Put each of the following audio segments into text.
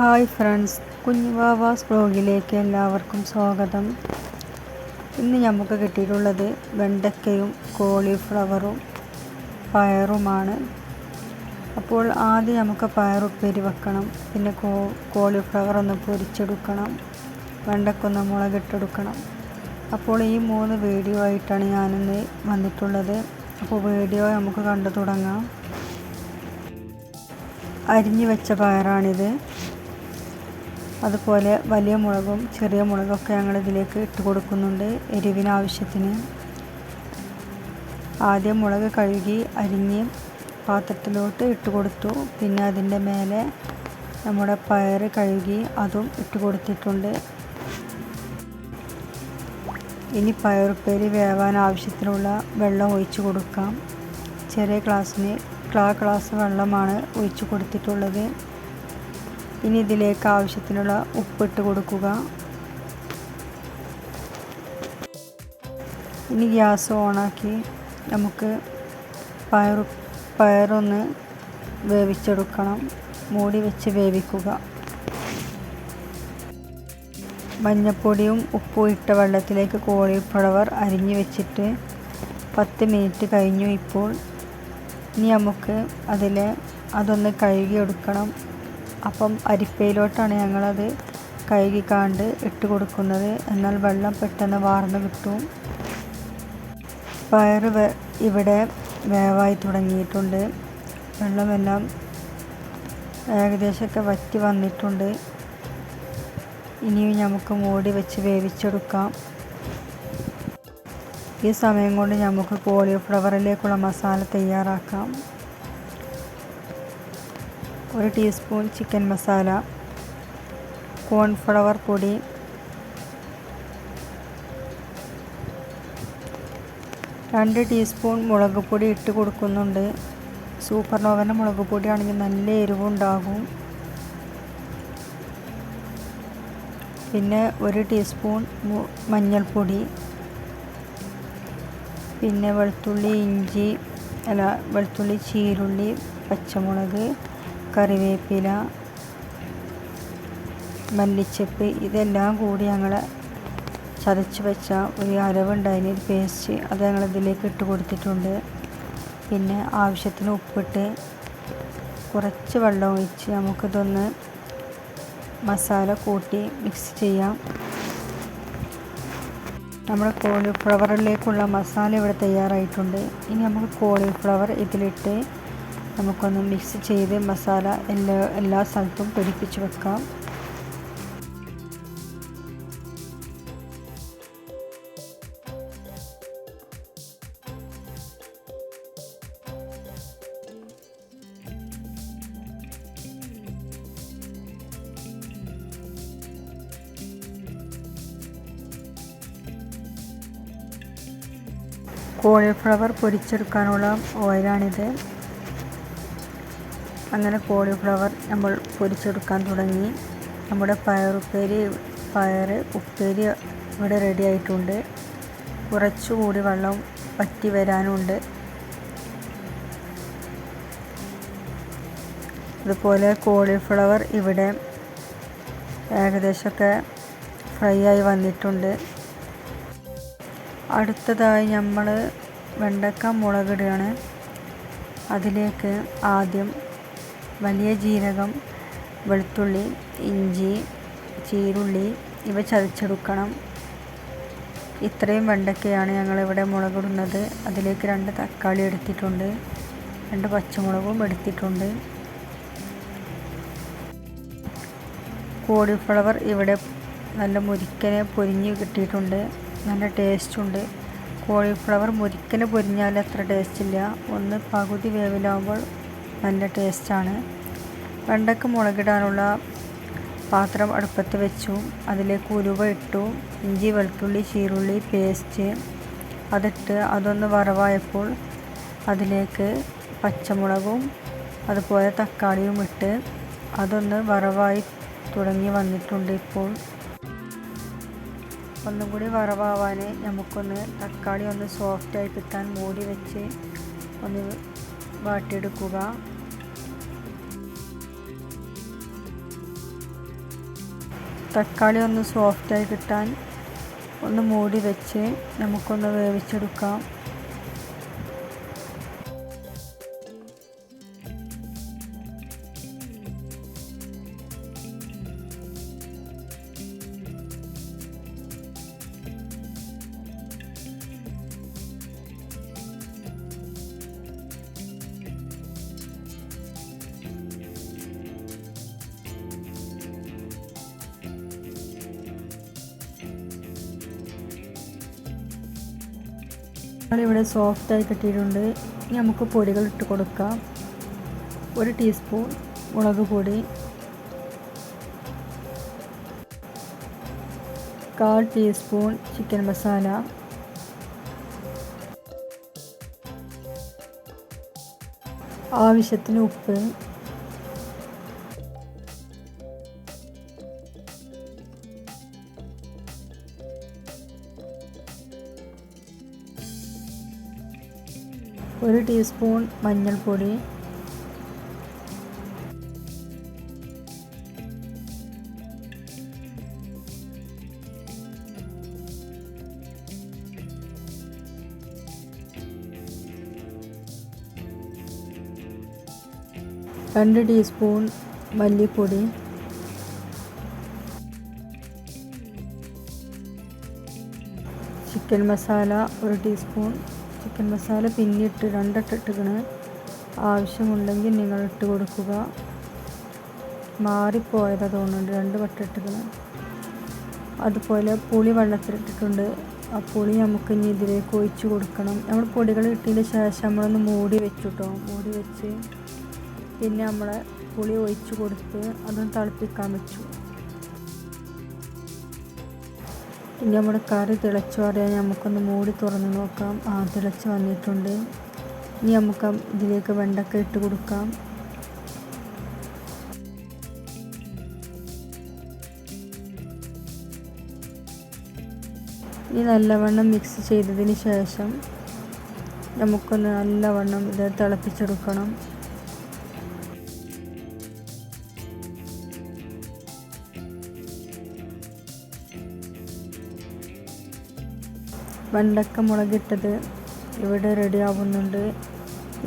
Hi friends കുഞ്ഞുവാവാസ് ബ്ലോഗിലേക്ക് എല്ലാവർക്കും സ്വാഗതം. ഇന്ന് നമുക്ക് കിട്ടിയിട്ടുള്ളത് വെണ്ടയ്ക്കയും കോളിഫ്ലവറും പയറുമാണ്. അപ്പോൾ ആദ്യം നമുക്ക് പയറുപ്പേരി വെക്കണം പിന്നെ കോ കോളിഫ്ലവർ ഒന്ന് പൊരിച്ചെടുക്കണം വെണ്ടയ്ക്കൊന്ന് മുളകിട്ടെടുക്കണം. അപ്പോൾ ഈ മൂന്ന് വീഡിയോ ആയിട്ടാണ് ഞാനിന്ന് വന്നിട്ടുള്ളത്. അപ്പോൾ വീഡിയോ നമുക്ക് കണ്ടു തുടങ്ങാം. അരിഞ്ഞു വെച്ച പയറാണിത്. അതുപോലെ വലിയ മുളകും ചെറിയ മുളകൊക്കെ ഞങ്ങൾ ഇതിലേക്ക് ഇട്ട് കൊടുക്കുന്നുണ്ട് എരിവിനാവശ്യത്തിന്. ആദ്യം മുളക് കഴുകി അരിഞ്ഞ് പാത്രത്തിലോട്ട് ഇട്ട് കൊടുത്തു. പിന്നെ അതിന്റെ മേലെ നമ്മുടെ പയർ കഴുകി അതും ഇട്ട് കൊടുത്തിട്ടുണ്ട്. ഇനി പയറുപ്പേരി വേവാൻ ആവശ്യത്തിനുള്ള വെള്ളം ഒഴിച്ച് കൊടുക്കാം. ചെറിയ ഗ്ലാസ്സിന് ക്ലാ ഗ്ലാസ് വെള്ളമാണ് ഒഴിച്ച് കൊടുത്തിട്ടുള്ളത്. ഇനി ഇതിലേക്ക് ആവശ്യത്തിനുള്ള ഉപ്പിട്ട് കൊടുക്കുക. ഇനി ഗ്യാസ് ഓണാക്കി നമുക്ക് പയർ പയറൊന്ന് വേവിച്ചെടുക്കണം. മൂടി വെച്ച് വേവിക്കുക. മഞ്ഞപ്പൊടിയും ഉപ്പും ഇട്ട വെള്ളത്തിലേക്ക് കോളിഫ്ലവർ അരിഞ്ഞു വെച്ചിട്ട് പത്ത് മിനിറ്റ് കഴിഞ്ഞു ഇപ്പോൾ. ഇനി നമുക്ക് അതിൽ അതൊന്ന് കഴുകിയെടുക്കണം. അപ്പം അരിപ്പയിലോട്ടാണ് ഞങ്ങളത് കഴുകിക്കാണ്ട് ഇട്ട് കൊടുക്കുന്നത്. എന്നാൽ വെള്ളം പെട്ടെന്ന് വാർന്ന് കിട്ടും. പയർ ഇവിടെ വേവായി തുടങ്ങിയിട്ടുണ്ട്. വെള്ളമെല്ലാം ഏകദേശമൊക്കെ വറ്റി വന്നിട്ടുണ്ട്. ഇനിയും നമുക്ക് മൂടി വെച്ച് വേവിച്ചെടുക്കാം. ഈ സമയം കൊണ്ട് നമുക്ക് കോളിഫ്ലവറിലേക്കുള്ള മസാല തയ്യാറാക്കാം. ഒരു ടീസ്പൂൺ ചിക്കൻ മസാല കോൺഫ്ലവർ പൊടി രണ്ട് ടീസ്പൂൺ മുളക് പൊടി ഇട്ട് കൊടുക്കുന്നുണ്ട്. സൂപ്പർ നോവന്റെ മുളക് പൊടിയാണെങ്കിൽ നല്ല എരിവുണ്ടാകും. പിന്നെ ഒരു ടീസ്പൂൺ മഞ്ഞൾപ്പൊടി പിന്നെ വെളുത്തുള്ളി ഇഞ്ചി അല്ല വെളുത്തുള്ളി ചീരുള്ളി പച്ചമുളക് കറിവേപ്പില മല്ലിച്ചപ്പ് ഇതെല്ലാം കൂടി ഞങ്ങൾ ചതച്ച് വെച്ച ഒരു അരവുണ്ടായിന്. ഒരു പേസ്റ്റ് അത് ഞങ്ങൾ ഇതിലേക്ക് ഇട്ട് കൊടുത്തിട്ടുണ്ട്. പിന്നെ ആവശ്യത്തിന് ഉപ്പിട്ട് കുറച്ച് വെള്ളം ഒഴിച്ച് നമുക്കിതൊന്ന് മസാല കൂട്ടി മിക്സ് ചെയ്യാം. നമ്മുടെ കോളിഫ്ലവറിലേക്കുള്ള മസാല ഇവിടെ തയ്യാറായിട്ടുണ്ട്. ഇനി നമുക്ക് കോളിഫ്ലവർ ഇതിലിട്ട് നമുക്കൊന്ന് മിക്സ് ചെയ്ത് മസാല എല്ലാ എല്ലാ സ്ഥലത്തും പിടിപ്പിച്ച് വെക്കാം. കോളിഫ്ലവർ പൊരിച്ചെടുക്കാനുള്ള ഓയിലാണിത് അങ്ങനെ കോളിഫ്ലവർ നമ്മൾ പൊരിച്ചെടുക്കാൻ തുടങ്ങി. നമ്മുടെ പയറുപ്പേരി പയർ ഉപ്പേരി ഇവിടെ റെഡി ആയിട്ടുണ്ട്. കുറച്ചുകൂടി വെള്ളം വറ്റി വരാനുണ്ട്. അതുപോലെ കോളിഫ്ലവർ ഇവിടെ ഏകദേശമൊക്കെ ഫ്രൈ ആയി വന്നിട്ടുണ്ട്. അടുത്തതായി നമ്മൾ വെണ്ടക്ക മുളകിടുകയാണ്. അതിലേക്ക് ആദ്യം വലിയ ജീരകം വെളുത്തുള്ളി ഇഞ്ചി ചീരുള്ളി ഇവ ചതച്ചെടുക്കണം. ഇത്രയും വെണ്ടക്കയാണ് ഞങ്ങളിവിടെ മുളകിടുന്നത്. അതിലേക്ക് രണ്ട് തക്കാളി എടുത്തിട്ടുണ്ട്. രണ്ട് പച്ചമുളകും എടുത്തിട്ടുണ്ട്. കോളിഫ്ലവർ ഇവിടെ നല്ല മുരിക്കനെ പൊരിഞ്ഞ് കിട്ടിയിട്ടുണ്ട്. നല്ല ടേസ്റ്റുണ്ട് കോളിഫ്ലവർ മുരിക്കന് പൊരിഞ്ഞാൽ അത്ര ടേസ്റ്റ് ഇല്ല. ഒന്ന് പകുതി വേവിലാവുമ്പോൾ നല്ല ടേസ്റ്റാണ് വെണ്ടയ്ക്ക് മുളകിടാനുള്ള പാത്രം അടുപ്പത്ത് വെച്ചു. അതിലേക്ക് ഉലുവ ഇട്ടു. ഇഞ്ചി വെളുത്തുള്ളി ചീരുള്ളി പേസ്റ്റ് അതിട്ട് അതൊന്ന് വറവായപ്പോൾ അതിലേക്ക് പച്ചമുളകും അതുപോലെ തക്കാളിയും ഇട്ട് അതൊന്ന് വറവായി തുടങ്ങി വന്നിട്ടുണ്ട് ഇപ്പോൾ. ഒന്നും കൂടി വറവാവാൻ നമുക്കൊന്ന് തക്കാളി ഒന്ന് സോഫ്റ്റായി കിട്ടാൻ മൂടി വെച്ച് ഒന്ന് വാട്ടിയെടുക്കുക. തക്കാളി ഒന്ന് സോഫ്റ്റായി കിട്ടാൻ ഒന്ന് മൂടി വെച്ച് നമുക്കൊന്ന് വേവിച്ചെടുക്കാം. ഇവിടെ സോഫ്റ്റായി കിട്ടിയിട്ടുണ്ട്. ഇനി നമുക്ക് പൊടികൾ ഇട്ട് കൊടുക്കാം. ഒരു ടീസ്പൂൺ മുളക് പൊടി. കാൽ ടീസ്പൂൺ ചിക്കൻ മസാല ആവശ്യത്തിന് ഉപ്പ്. ഒരു ടീസ്പൂൺ മഞ്ഞൾപ്പൊടി. രണ്ട് ടീസ്പൂൺ മല്ലിപ്പൊടി. ചിക്കൻ മസാല ഒരു ടീസ്പൂൺ. ചിക്കൻ മസാല പിന്നിട്ട് രണ്ടിട്ടിട്ടിക്കണ് ആവശ്യമുണ്ടെങ്കിൽ നിങ്ങൾ ഇട്ട് കൊടുക്കുക. മാറിപ്പോയതാ തോന്നുന്നുണ്ട്. രണ്ട് വട്ടം ഇട്ടിക്കണ് അതുപോലെ പുളി വെള്ളത്തിലിട്ടിട്ടുണ്ട്. ആ പുളി നമുക്ക് ഇനി ഇതിലേക്ക് ഒഴിച്ച് കൊടുക്കണം. നമ്മൾ പൊടികൾ ഇട്ടതിന് ശേഷം നമ്മളൊന്ന് മൂടി വെച്ചു കേട്ടോ മൂടി വെച്ച് പിന്നെ നമ്മൾ പുളി ഒഴിച്ച് കൊടുത്ത് അതൊന്ന് തിളപ്പിക്കാൻ വെച്ചു. ഇനി നമ്മുടെ കറി തിളച്ചു പറയാൻ നമുക്കൊന്ന് മൂടി തുറന്ന് നോക്കാം. ആ തിളച്ച് വന്നിട്ടുണ്ട്. ഇനി നമുക്ക് ഇതിലേക്ക് വെണ്ടക്ക ഇട്ട് കൊടുക്കാം. ഇനി നല്ലവണ്ണം മിക്സ് ചെയ്തതിന് ശേഷം നമുക്കൊന്ന് നല്ലവണ്ണം ഇത് തിളപ്പിച്ചെടുക്കണം. വെണ്ടക്ക മുളകിട്ടത് ഇവിടെ റെഡി ആവുന്നുണ്ട്.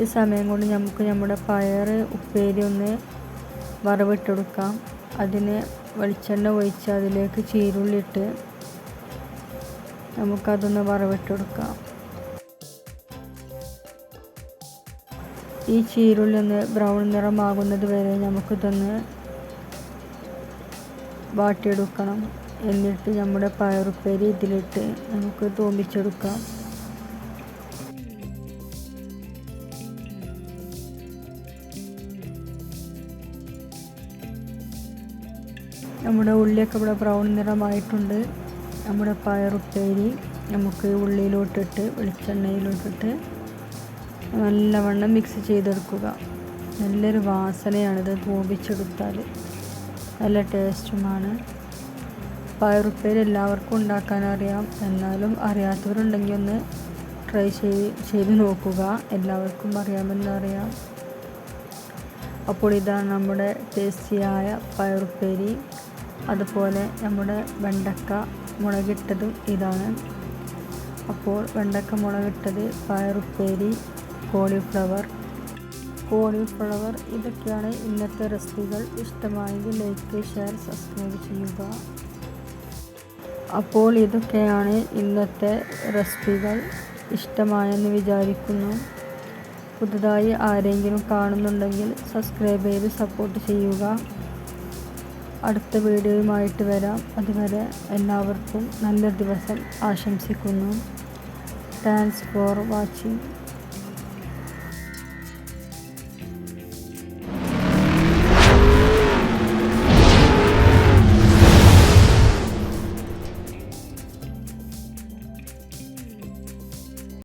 ഈ സമയം കൊണ്ട് നമുക്ക് നമ്മുടെ പയർ ഉപ്പേരി ഒന്ന് വറവിട്ടെടുക്കാം. അതിന് വെളിച്ചെണ്ണ ഒഴിച്ച് അതിലേക്ക് ചീരുള്ളി ഇട്ട് നമുക്കതൊന്ന് വറവിട്ടെടുക്കാം. ഈ ചീരുള്ളി ഒന്ന് ബ്രൗൺ നിറമാകുന്നത് വരെ നമുക്കിതൊന്ന് വാട്ടിയെടുക്കണം. എന്നിട്ട് നമ്മുടെ പയറുപ്പേരി ഇതിലിട്ട് നമുക്ക് തോമ്പിച്ചെടുക്കാം. നമ്മുടെ ഉള്ളിയൊക്കെ ഇവിടെ ബ്രൗൺ നിറമായിട്ടുണ്ട്. നമ്മുടെ പയറുപ്പേരി നമുക്ക് ഉള്ളിയിലോട്ടിട്ട് വെളിച്ചെണ്ണയിലോട്ടിട്ട് നല്ലവണ്ണം മിക്സ് ചെയ്തെടുക്കുക. നല്ലൊരു വാസനയാണിത് തോപിച്ചെടുത്താൽ നല്ല ടേസ്റ്റുമാണ് പയറുപ്പേരി എല്ലാവർക്കും ഉണ്ടാക്കാൻ അറിയാം എന്നാലും അറിയാത്തവരുണ്ടെങ്കിൽ ഒന്ന് ട്രൈ ചെയ് ചെയ്ത് നോക്കുക. എല്ലാവർക്കും അറിയാമെന്നറിയാം. അപ്പോൾ ഇതാണ് നമ്മുടെ ടേസ്റ്റിയായ പയറുപ്പേരി. അതുപോലെ നമ്മുടെ വെണ്ടക്ക മുളകിട്ടതും ഇതാണ്. അപ്പോൾ വെണ്ടക്ക മുളകിട്ടത് പയറുപ്പേരി കോളിഫ്ലവർ. കോളിഫ്ലവർ ഇതൊക്കെയാണ് ഇന്നത്തെ റെസിപ്പികൾ. ഇഷ്ടമായെങ്കിൽ ലൈക്ക് ഷെയർ സബ്സ്ക്രൈബ് ചെയ്യുക. അപ്പോൾ ഇതൊക്കെയാണ് ഇന്നത്തെ റെസിപ്പികൾ ഇഷ്ടമായെന്ന് വിചാരിക്കുന്നു. പുതുതായി ആരെങ്കിലും കാണുന്നുണ്ടെങ്കിൽ സബ്സ്ക്രൈബ് ചെയ്ത് സപ്പോർട്ട് ചെയ്യുക. അടുത്ത വീഡിയോയുമായിട്ട് വരാം. അതുവരെ എല്ലാവർക്കും നല്ല ദിവസം ആശംസിക്കുന്നു. Thanks for watching